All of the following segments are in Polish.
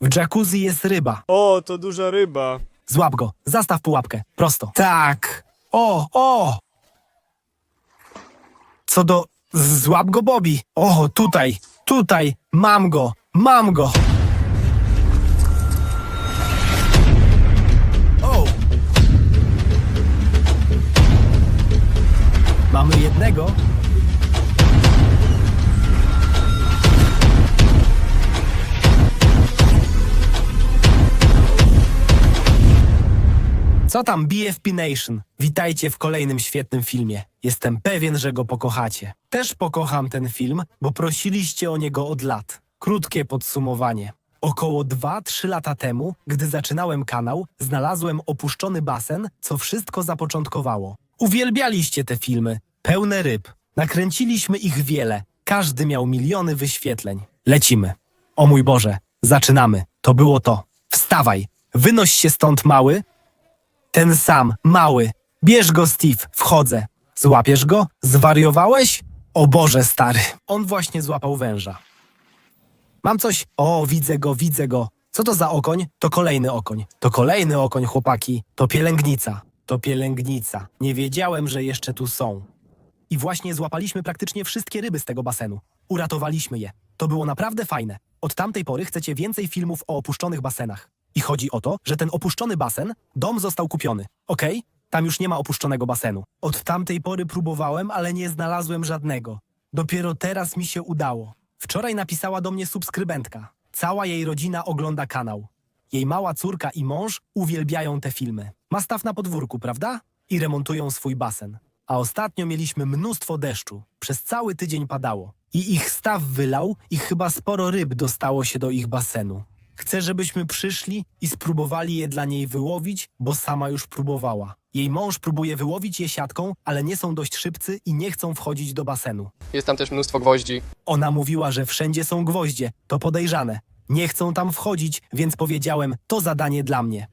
W jacuzzi jest ryba. O, to duża ryba. Złap go, zastaw pułapkę. Prosto. Tak. O, o! Co do... Złap go, Bobby. O, tutaj, tutaj. Mam go, mam go. O! Mamy jednego. Co tam BFP Nation? Witajcie w kolejnym świetnym filmie. Jestem pewien, że go pokochacie. Też pokocham ten film, bo prosiliście o niego od lat. Krótkie podsumowanie. Około 2-3 lata temu, gdy zaczynałem kanał, znalazłem opuszczony basen, co wszystko zapoczątkowało. Uwielbialiście te filmy, pełne ryb. Nakręciliśmy ich wiele. Każdy miał miliony wyświetleń. Lecimy. O mój Boże, zaczynamy. To było to. Wstawaj, wynoś się stąd mały, ten sam, mały. Bierz go, Steve, wchodzę. Złapiesz go? Zwariowałeś? O Boże, stary. On właśnie złapał węża. Mam coś. O, widzę go, widzę go. Co to za okoń? To kolejny okoń. To kolejny okoń, chłopaki. To pielęgnica. To pielęgnica. Nie wiedziałem, że jeszcze tu są. I właśnie złapaliśmy praktycznie wszystkie ryby z tego basenu. Uratowaliśmy je. To było naprawdę fajne. Od tamtej pory chcecie więcej filmów o opuszczonych basenach. I chodzi o to, że ten opuszczony basen, dom został kupiony. Okej? Tam już nie ma opuszczonego basenu. Od tamtej pory próbowałem, ale nie znalazłem żadnego. Dopiero teraz mi się udało. Wczoraj napisała do mnie subskrybentka. Cała jej rodzina ogląda kanał. Jej mała córka i mąż uwielbiają te filmy. Ma staw na podwórku, prawda? I remontują swój basen. A ostatnio mieliśmy mnóstwo deszczu. Przez cały tydzień padało. I ich staw wylał i chyba sporo ryb dostało się do ich basenu. Chcę, żebyśmy przyszli i spróbowali je dla niej wyłowić, bo sama już próbowała. Jej mąż próbuje wyłowić je siatką, ale nie są dość szybcy i nie chcą wchodzić do basenu. Jest tam też mnóstwo gwoździ. Ona mówiła, że wszędzie są gwoździe. To podejrzane. Nie chcą tam wchodzić, więc powiedziałem, to zadanie dla mnie.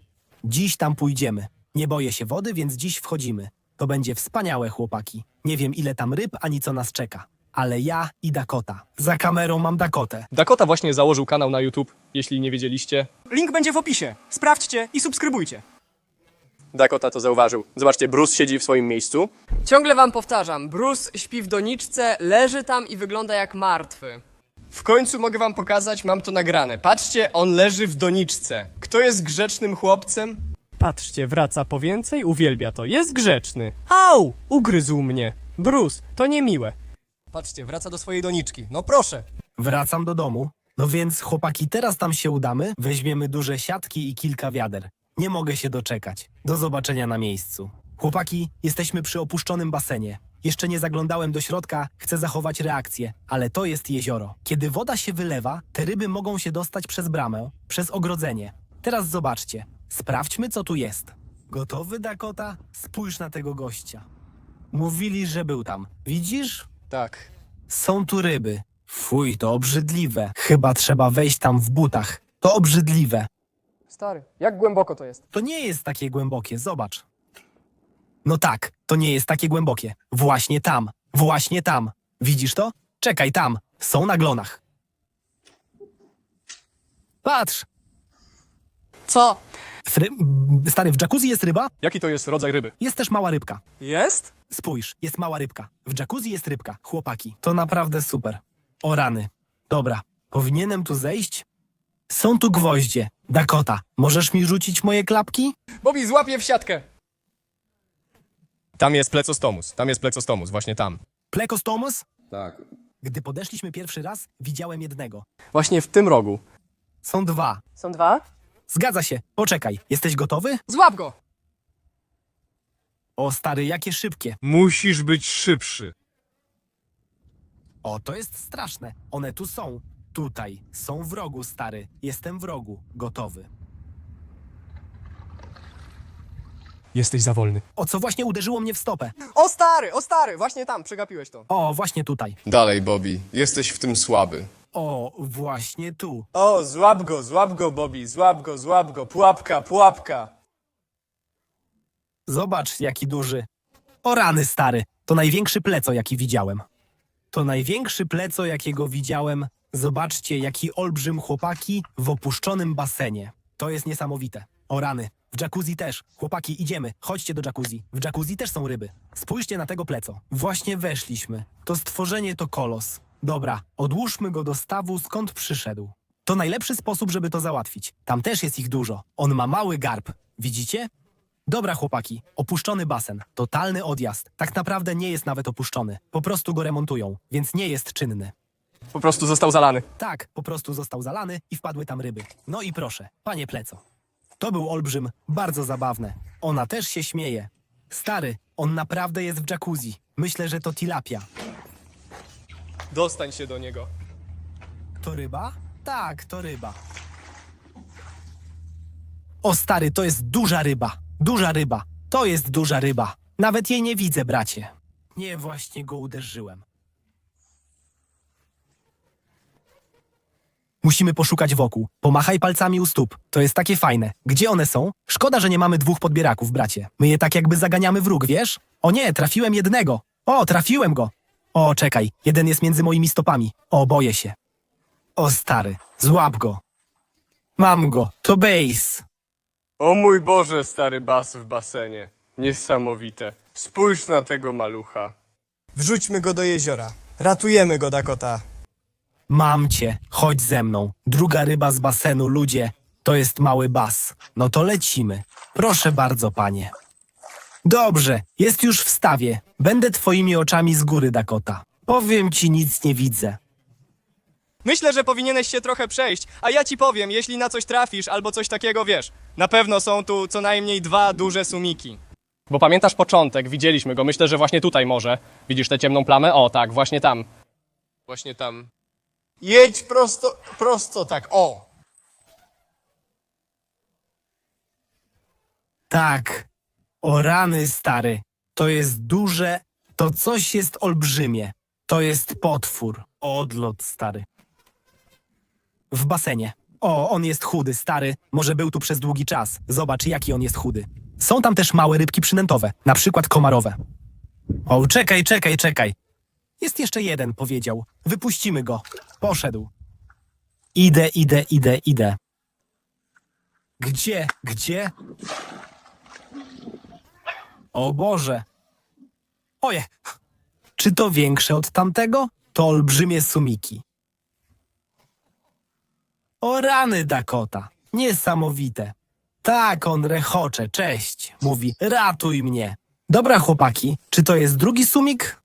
Dziś tam pójdziemy. Nie boję się wody, więc dziś wchodzimy. To będzie wspaniałe, chłopaki. Nie wiem, ile tam ryb, ani co nas czeka. Ale ja i Dakota. Za kamerą mam Dakotę. Dakota właśnie założył kanał na YouTube, jeśli nie wiedzieliście. Link będzie w opisie. Sprawdźcie i subskrybujcie. Dakota to zauważył. Zobaczcie, Bruce siedzi w swoim miejscu. Ciągle wam powtarzam, Bruce śpi w doniczce, leży tam i wygląda jak martwy. W końcu mogę wam pokazać, mam to nagrane. Patrzcie, on leży w doniczce. Kto jest grzecznym chłopcem? Patrzcie, wraca po więcej, uwielbia to. Jest grzeczny. Au! Ugryzł mnie. Bruce, to niemiłe. Patrzcie, wraca do swojej doniczki. No proszę. Wracam do domu. No więc, chłopaki, teraz tam się udamy. Weźmiemy duże siatki i kilka wiader. Nie mogę się doczekać. Do zobaczenia na miejscu. Chłopaki, jesteśmy przy opuszczonym basenie. Jeszcze nie zaglądałem do środka, chcę zachować reakcję, ale to jest jezioro. Kiedy woda się wylewa, te ryby mogą się dostać przez bramę, przez ogrodzenie. Teraz zobaczcie. Sprawdźmy, co tu jest. Gotowy, Dakota? Spójrz na tego gościa. Mówili, że był tam. Widzisz? Tak. Są tu ryby. Fuj, to obrzydliwe. Chyba trzeba wejść tam w butach. To obrzydliwe. Stary, jak głęboko to jest? To nie jest takie głębokie, zobacz. No tak, to nie jest takie głębokie. Właśnie tam, właśnie tam. Widzisz to? Czekaj, tam. Są na glonach. Patrz! Co? Fry... Stary, w jacuzzi jest ryba? Jaki to jest rodzaj ryby? Jest też mała rybka. Jest? Spójrz, jest mała rybka. W jacuzzi jest rybka. Chłopaki, to naprawdę super. O rany. Dobra, powinienem tu zejść? Są tu gwoździe. Dakota, możesz mi rzucić moje klapki? Bobby, złapie w siatkę. Tam jest plecostomus. Tam jest plecostomus, właśnie tam. Plekostomus? Tak. Gdy podeszliśmy pierwszy raz, widziałem jednego. Właśnie w tym rogu. Są dwa. Są dwa? Zgadza się. Poczekaj, jesteś gotowy? Złap go! O stary, jakie szybkie. Musisz być szybszy. O, to jest straszne. One tu są. Tutaj. Są w rogu, stary. Jestem w rogu. Gotowy. Jesteś za wolny. O co właśnie uderzyło mnie w stopę? O stary, o stary, właśnie tam, przegapiłeś to. O, właśnie tutaj. Dalej, Bobby. Jesteś w tym słaby. O, właśnie tu. O, złap go, złap go, Bobby, złap go, złap go. Pułapka, pułapka. Zobacz, jaki duży. O rany, stary. To największy pleco, jaki widziałem. To największy pleco, jakiego widziałem. Zobaczcie, jaki olbrzym chłopaki w opuszczonym basenie. To jest niesamowite. O rany. W jacuzzi też. Chłopaki, idziemy. Chodźcie do jacuzzi. W jacuzzi też są ryby. Spójrzcie na tego pleco. Właśnie weszliśmy. To stworzenie to kolos. Dobra, odłóżmy go do stawu, skąd przyszedł. To najlepszy sposób, żeby to załatwić. Tam też jest ich dużo. On ma mały garb. Widzicie? Dobra, chłopaki, opuszczony basen, totalny odjazd. Tak naprawdę nie jest nawet opuszczony. Po prostu go remontują, więc nie jest czynny. Po prostu został zalany. Tak, po prostu został zalany i wpadły tam ryby. No i proszę, panie pleco. To był olbrzym, bardzo zabawne. Ona też się śmieje. Stary, on naprawdę jest w jacuzzi. Myślę, że to tilapia. Dostań się do niego. To ryba? Tak, to ryba. O stary, to jest duża ryba. Duża ryba. To jest duża ryba. Nawet jej nie widzę, bracie. Nie, właśnie go uderzyłem. Musimy poszukać wokół. Pomachaj palcami u stóp. To jest takie fajne. Gdzie one są? Szkoda, że nie mamy dwóch podbieraków, bracie. My je tak jakby zaganiamy w róg, wiesz? O nie, trafiłem jednego. O, trafiłem go. O, czekaj. Jeden jest między moimi stopami. O, boję się. O stary, złap go. Mam go, to base. O mój Boże, stary bas w basenie. Niesamowite. Spójrz na tego malucha. Wrzućmy go do jeziora. Ratujemy go, Dakota. Mam cię, chodź ze mną. Druga ryba z basenu, ludzie. To jest mały bas. No to lecimy. Proszę bardzo, panie. Dobrze, jest już w stawie. Będę twoimi oczami z góry, Dakota. Powiem ci, nic nie widzę. Myślę, że powinieneś się trochę przejść, a ja ci powiem, jeśli na coś trafisz albo coś takiego wiesz. Na pewno są tu co najmniej dwa duże sumiki. Bo pamiętasz początek, widzieliśmy go, myślę, że właśnie tutaj może. Widzisz tę ciemną plamę? O, tak, właśnie tam. Właśnie tam. Jedź prosto, prosto tak, o. Tak. O rany, stary. To jest duże, to coś jest olbrzymie. To jest potwór. Odlot, stary. W basenie. O, on jest chudy, stary. Może był tu przez długi czas. Zobacz, jaki on jest chudy. Są tam też małe rybki przynętowe, na przykład komarowe. O, czekaj, czekaj, czekaj. Jest jeszcze jeden, powiedział. Wypuścimy go. Poszedł. Idę, idę, idę, idę. Gdzie, gdzie? O Boże. Oje. Czy to większe od tamtego? To olbrzymie sumiki. O rany Dakota. Niesamowite. Tak, on rechocze. Cześć. Mówi, ratuj mnie. Dobra, chłopaki, czy to jest drugi sumik?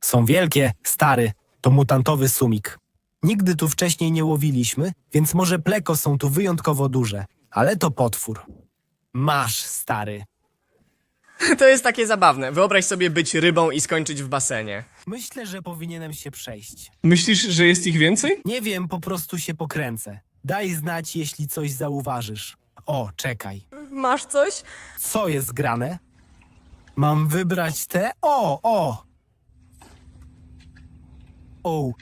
Są wielkie, stary. To mutantowy sumik. Nigdy tu wcześniej nie łowiliśmy, więc może pleko są tu wyjątkowo duże. Ale to potwór. Masz, stary. To jest takie zabawne. Wyobraź sobie być rybą i skończyć w basenie. Myślę, że powinienem się przejść. Myślisz, że jest ich więcej? Nie wiem, po prostu się pokręcę. Daj znać, jeśli coś zauważysz. O, czekaj. Masz coś? Co jest grane? Mam wybrać te? O, o! O.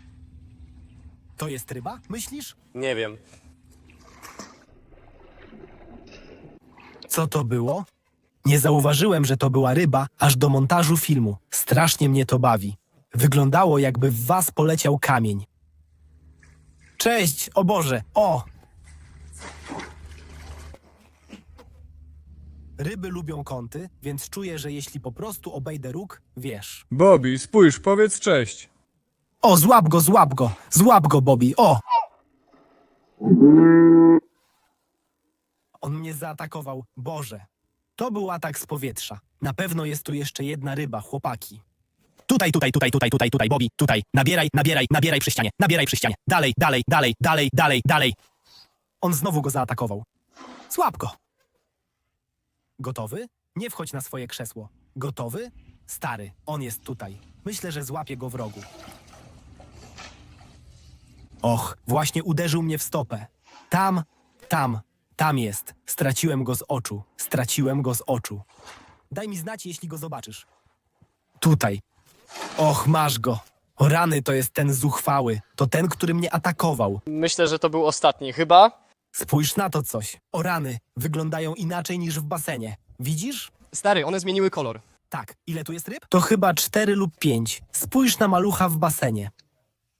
To jest ryba, myślisz? Nie wiem. Co to było? Nie zauważyłem, że to była ryba, aż do montażu filmu. Strasznie mnie to bawi. Wyglądało, jakby w was poleciał kamień. Cześć, o Boże, o! Ryby lubią kąty, więc czuję, że jeśli po prostu obejdę róg, wiesz. Bobby, spójrz, powiedz cześć. O, złap go, złap go, złap go, Bobby, o! On mnie zaatakował, Boże. To był atak z powietrza. Na pewno jest tu jeszcze jedna ryba, chłopaki. Tutaj, tutaj, tutaj, tutaj, tutaj, tutaj, Bobby, tutaj. Nabieraj, nabieraj, nabieraj przy ścianie, nabieraj przy ścianie. Dalej, dalej, dalej, dalej, dalej, dalej. On znowu go zaatakował. Złap go. Gotowy? Nie wchodź na swoje krzesło. Gotowy? Stary, on jest tutaj. Myślę, że złapię go w rogu. Och, właśnie uderzył mnie w stopę. Tam, tam, tam jest. Straciłem go z oczu. Straciłem go z oczu. Daj mi znać, jeśli go zobaczysz. Tutaj. Och, masz go. O rany, to jest ten zuchwały. To ten, który mnie atakował. Myślę, że to był ostatni, chyba? Spójrz na to coś. O rany, wyglądają inaczej niż w basenie. Widzisz? Stary, one zmieniły kolor. Tak, ile tu jest ryb? To chyba cztery lub pięć. Spójrz na malucha w basenie.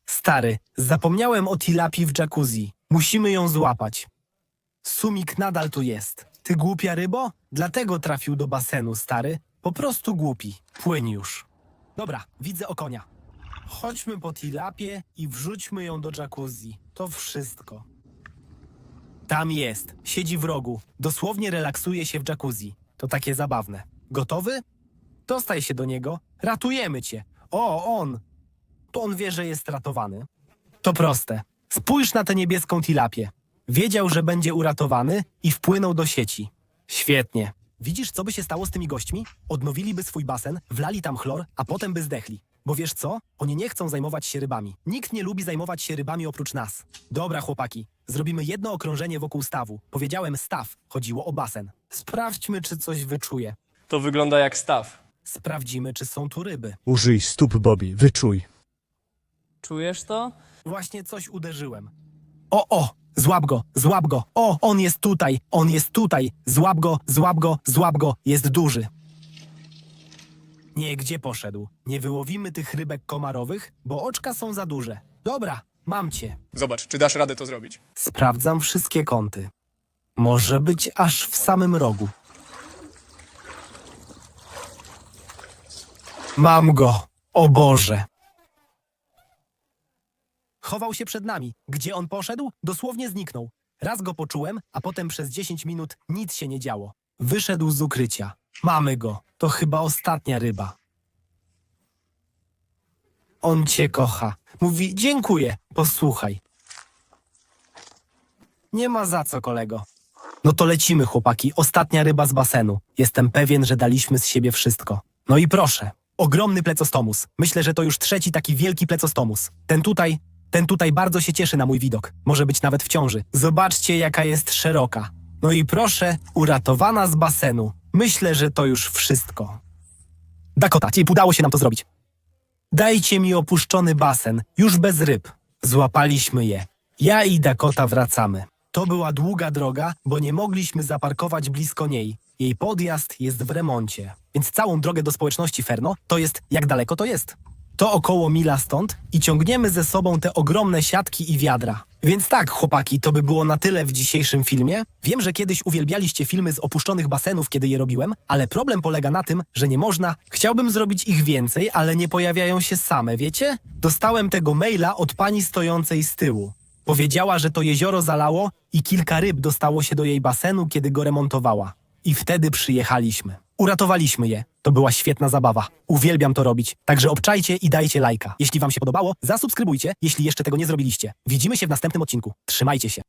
Stary, zapomniałem o tilapii w jacuzzi. Musimy ją złapać. Sumik nadal tu jest. Ty głupia rybo? Dlatego trafił do basenu, stary. Po prostu głupi. Płyń już. Dobra, widzę okonia. Chodźmy po tilapię i wrzućmy ją do jacuzzi. To wszystko. Tam jest. Siedzi w rogu. Dosłownie relaksuje się w jacuzzi. To takie zabawne. Gotowy? Dostaj się do niego. Ratujemy cię. O, on. To on wie, że jest ratowany. To proste. Spójrz na tę niebieską tilapię. Wiedział, że będzie uratowany i wpłynął do sieci. Świetnie. Widzisz, co by się stało z tymi gośćmi? Odnowiliby swój basen, wlali tam chlor, a potem by zdechli. Bo wiesz co? Oni nie chcą zajmować się rybami. Nikt nie lubi zajmować się rybami oprócz nas. Dobra, chłopaki. Zrobimy jedno okrążenie wokół stawu. Powiedziałem staw. Chodziło o basen. Sprawdźmy, czy coś wyczuje. To wygląda jak staw. Sprawdzimy, czy są tu ryby. Użyj stóp, Bobby, wyczuj. Czujesz to? Właśnie coś uderzyłem. O, o! Złap go, złap go! O, on jest tutaj, on jest tutaj! Złap go, złap go, złap go! Jest duży. Nie, gdzie poszedł? Nie wyłowimy tych rybek komarowych, bo oczka są za duże. Dobra, mam cię. Zobacz, czy dasz radę to zrobić. Sprawdzam wszystkie kąty. Może być aż w samym rogu. Mam go! O Boże! Chował się przed nami. Gdzie on poszedł? Dosłownie zniknął. Raz go poczułem, a potem przez 10 minut nic się nie działo. Wyszedł z ukrycia. Mamy go. To chyba ostatnia ryba. On cię kocha. Mówi dziękuję. Posłuchaj. Nie ma za co, kolego. No to lecimy, chłopaki. Ostatnia ryba z basenu. Jestem pewien, że daliśmy z siebie wszystko. No i proszę. Ogromny plecostomus. Myślę, że to już trzeci taki wielki plecostomus. Ten tutaj, ten tutaj bardzo się cieszy na mój widok. Może być nawet w ciąży. Zobaczcie, jaka jest szeroka. No i proszę, uratowana z basenu. Myślę, że to już wszystko. Dakota, ci udało się nam to zrobić. Dajcie mi opuszczony basen, już bez ryb. Złapaliśmy je. Ja i Dakota wracamy. To była długa droga, bo nie mogliśmy zaparkować blisko niej. Jej podjazd jest w remoncie. Więc całą drogę do społeczności Ferno to jest jak daleko to jest. To około mila stąd i ciągniemy ze sobą te ogromne siatki i wiadra. Więc tak, chłopaki, to by było na tyle w dzisiejszym filmie. Wiem, że kiedyś uwielbialiście filmy z opuszczonych basenów, kiedy je robiłem, ale problem polega na tym, że nie można. Chciałbym zrobić ich więcej, ale nie pojawiają się same, wiecie? Dostałem tego maila od pani stojącej z tyłu. Powiedziała, że to jezioro zalało i kilka ryb dostało się do jej basenu, kiedy go remontowała. I wtedy przyjechaliśmy. Uratowaliśmy je. To była świetna zabawa. Uwielbiam to robić. Także obczajcie i dajcie lajka. Jeśli wam się podobało, zasubskrybujcie, jeśli jeszcze tego nie zrobiliście. Widzimy się w następnym odcinku. Trzymajcie się.